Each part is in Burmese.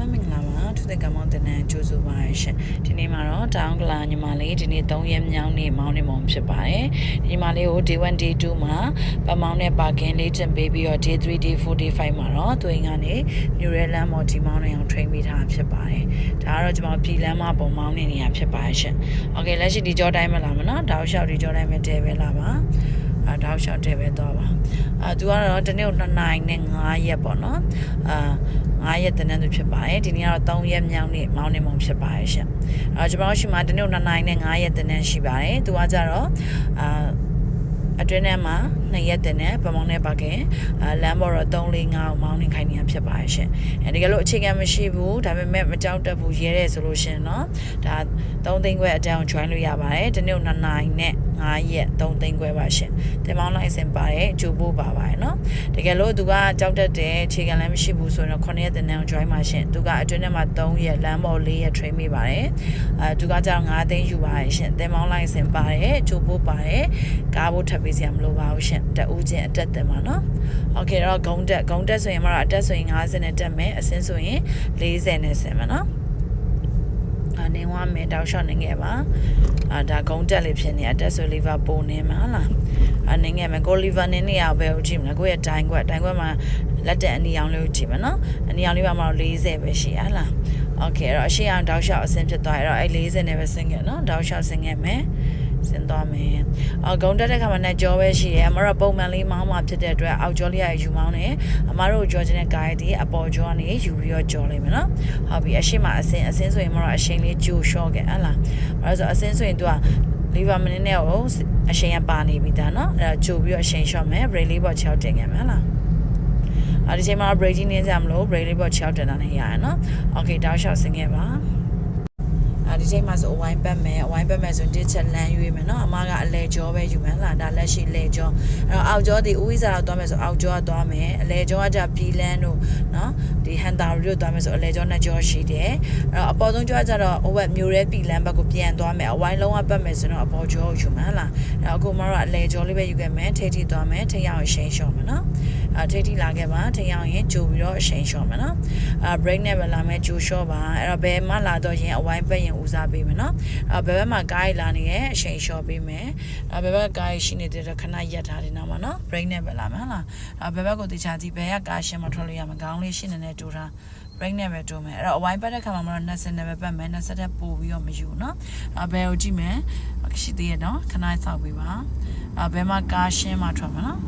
မမင်္ဂလာပါထူးတဲ့ကမောင်းတနန်ကြိုဆိုပါရရှင်ဒီနေ့မှာတော့တောင်ကလာညီမလေးဒီနေ့3ရက်မြောင်းနေ့မောင်းနေမောင်းဖြစ်ပါတယ်ညီမလေးကို day 1 day 2မှာပမောင်းနဲ့ပါကင်လေးတင်ပေးပြီးတော့ day 3 day 4 day 5မှာတော့သူင်ကနေ new zealand မော်ဒီမောင်းနေအောင် train ပေးထားဖြစ်ပါတယ်ဒါကတော့ကျွန်တော်ပြည်လမ်းမပုံမောင်းနေနေရဖြစ်ပါရရှင် okay လက်ရှိဒီကြောတိုင်းမလာမနော်တောက်လျှောက်ဒီကြောတိုင်းမတည်ပဲလာပါ အာတောက်လျှောက်တဲပဲသွားပါအာသူကတော့တနေ့ကို2နိုင်နဲ့9ရက်ပေါ့နော်အာ9ရက်တန်းတန်းသူဖြစ်ပါတယ်ဒီနေ့ကတော့3ရက်မြောက်နေ့မောင်းနေမောင်းဖြစ်ပါတယ်ရှင်အာကျွန်တော်တို့ရှိမှတနေ့ကို2နိုင်နဲ့9ရက်တန်းတန်းရှိပါတယ်သူကကြတော့အာ အတွင်းထဲမှာ2ရက်တင်နဲ့ပမောင်းနဲ့ပါခင်အာလမ်းပေါ်တော့3 4 5အောင်မောင်းနေခိုင်းနေတာဖြစ်ပါတယ်ရှင်အဲဒီကလို့အခြေခံမရှိဘူးဒါပေမဲ့မကြောက်တတ်ဘူးရဲတယ်ဆိုလို့ရှင်เนาะဒါ3သိန်းခွဲအတန်းကို join လို့ရပါတယ်ဒီနေ့2နိုင်နဲ့9ရက်3သိန်းခွဲပါရှင်တင်မောင်းလိုက်စင်ပါတယ်အကျိုးပို့ပါပါတယ်เนาะတ าะ ကယ်လို့သူကကြောက်တတ်တယ်အခြေခံလည်းမရှိဘူးဆိုတော့9ရက်တင်နဲ့ join ပါရှင်သူကအတွင်းထဲမှာ3ရက်လမ်းပေါ်4ရက် train ပေးပါတယ်အဲသူကကြောက်9သိန်းယူပါတယ်ရှင်တင်မောင်းလိုက်စင်ပါတယ်အကျိုးပို့ပါတယ်ကားဖို့ထပ်ပေးစရာမလိုပါဘူးရှင်တအူးချင်းအတက်တင်ပါเนาะโอเคတော့ဂုံတက်ဂုံတက်ဆိုရင်မတော့အတက်ဆိုရင်50နဲ့တက်မယ်အစင်းဆိုရင်40နဲ့ဆင်မယ်เนาะ အနေဝမယ်တောက်လျှောက်နေခဲ့ပါအာဒါဂုံတက်လေးဖြစ်နေတာတက်ဆိုလီဗာပိုနေမှာဟုတ်လား အနေငယ်မယ်ကိုလီဗာနင်းနေရပဲကိုကြည့်မလားကိုရဲ့ဒိုင်ကွက်ဒိုင်ကွက်မှာလက်တက်အနီရောင်လေးကိုကြည့်မယ်နော်အနီရောင်လေးပါမှာ40ပဲရှိရလား okay အဲ့တော့အရှိအောင်တောက်လျှောက်အဆင်ဖြစ်သွားအဲ့တော့အဲ့40နဲ့ပဲဆင်းခဲ့နော်တောက်လျှောက်ဆင်းခဲ့မယ်ဆင်းသွားမယ်။အော်ဂုံတက်တဲ့ခါမှာနဲ့ကြောပဲရှိရဲ။အမတို့ပုံမှန်လေးမောင်းမှဖြစ်တဲ့အတွက်အောက်ကြောလေးရယူမောင်းတယ်။အမတို့ကြောချင်တဲ့ကားရည်ဒီအပေါ်ကြောကနေယူပြီးတော့ကြောလိုက်မယ်နော်။ဟုတ်ပြီ။အရှင်းမှာအစင်းအစင်းဆိုရင်မတို့အရှင်းလေးကြိုလျှော့ခဲ့ဟဟလား။ဘာလို့ဆိုအစင်းဆိုရင် तू က လီဗာမင်းနဲ့ကိုအရှိန်ကပါနေပြီဒါနော်။အဲ့တော့ကြိုပြီးတော့အရှိန်ရှော့မယ်။ brake လေးပေါ်6တင်ခဲ့မယ်ဟလား။အဲဒီချိန်မှာ brake ကြီးနင်းကြမလို့ brake လေးပေါ်6တင်တာနဲ့ရရနော်။ Okay တောက်လျှောက်ဆင်းခဲ့ပါ။အဲ ဒီချိန်မှာဆိုအဝိုင်းပတ်မယ်အဝိုင်းပတ်မယ်ဆိုတစ်ချက်လမ်းရွေးမယ်နော်အမကအလဲကြောပဲယူမယ်လားဒါလက်ရှိလဲကြောအဲ့တော့အောက်ကြောဒီဥိစာတော့သွားမယ်ဆိုအောက်ကြောကသွားမယ်အလဲကြောကကြပြည်လန်းတို့နော်ဒီဟန်တာရီတို့သွားမယ်ဆိုအလဲကြောနှစ်ကြောရှိတယ်အဲ့တော့အပေါ်ဆုံးကြောကကြတော့ဟိုဘက်မျိုးရဲပြည်လန်းဘက်ကိုပြန်သွားမယ်အဝိုင်းလုံးဝပတ်မယ်ဆိုတော့အပေါ်ကြောကိုယူမယ်လားအဲ့တော့အခုမတို့ကအလဲကြောလေးပဲယူခဲ့မယ်ထိထိသွားမယ်ထိရအောင်ရှိန်လျှော့မယ်နော်အဲ့ထိထိလာခဲ့ပါထိရအောင်ရင်ကြိုပြီးတော့ရှိန်လျှော့မယ်နော်အဲ့ break နဲ့ပဲလာမယ်ကြိုလျှော့ပါအဲ့တော့ဘယ်မှလာတော့ရင်အဝိုင်းပတ်ရင်ဦးစားပေးမယ်နော်အဲ့ဘယ်ဘက်မှာကားရီလာနေရဲ့အချိန်လျှော့ပေးမယ်အဲ့ဘယ်ဘက်ကားရီရှိနေတဲ့ခဏရက်ထားတယ်နော်မနော် break နဲ့ပဲလာမယ်ဟုတ်လားအဲ့ဘယ်ဘက်ကိုတခြားကြည့်ဘယ်ကကားရှင်းမထွက်လို့ရမှာခေါင်းလေးရှင်းနေနေတူထား break နဲ့ပဲတိုးမယ်အဲ့တော့အဝိုင်းပတ်တဲ့ခါမှာမတော့20နဲ့ပဲပတ်မယ်20တက်ပို့ပြီးတော့မယူနော်အဲ့ဘယ်ကိုကြည့်မယ်ရှိသေးရနော်ခဏစောက်ပေးပါအဲ့ဘယ်မှာကားရှင်းမှထွက်မှာနော်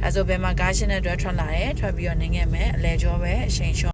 ဒါဆိုဘယ်မှာကားရှင်းတဲ့အတွက်ထွက်လာတယ်ထွက်ပြီးတော့နေခဲ့မယ်အလဲကြောပဲအချိန်လျှော့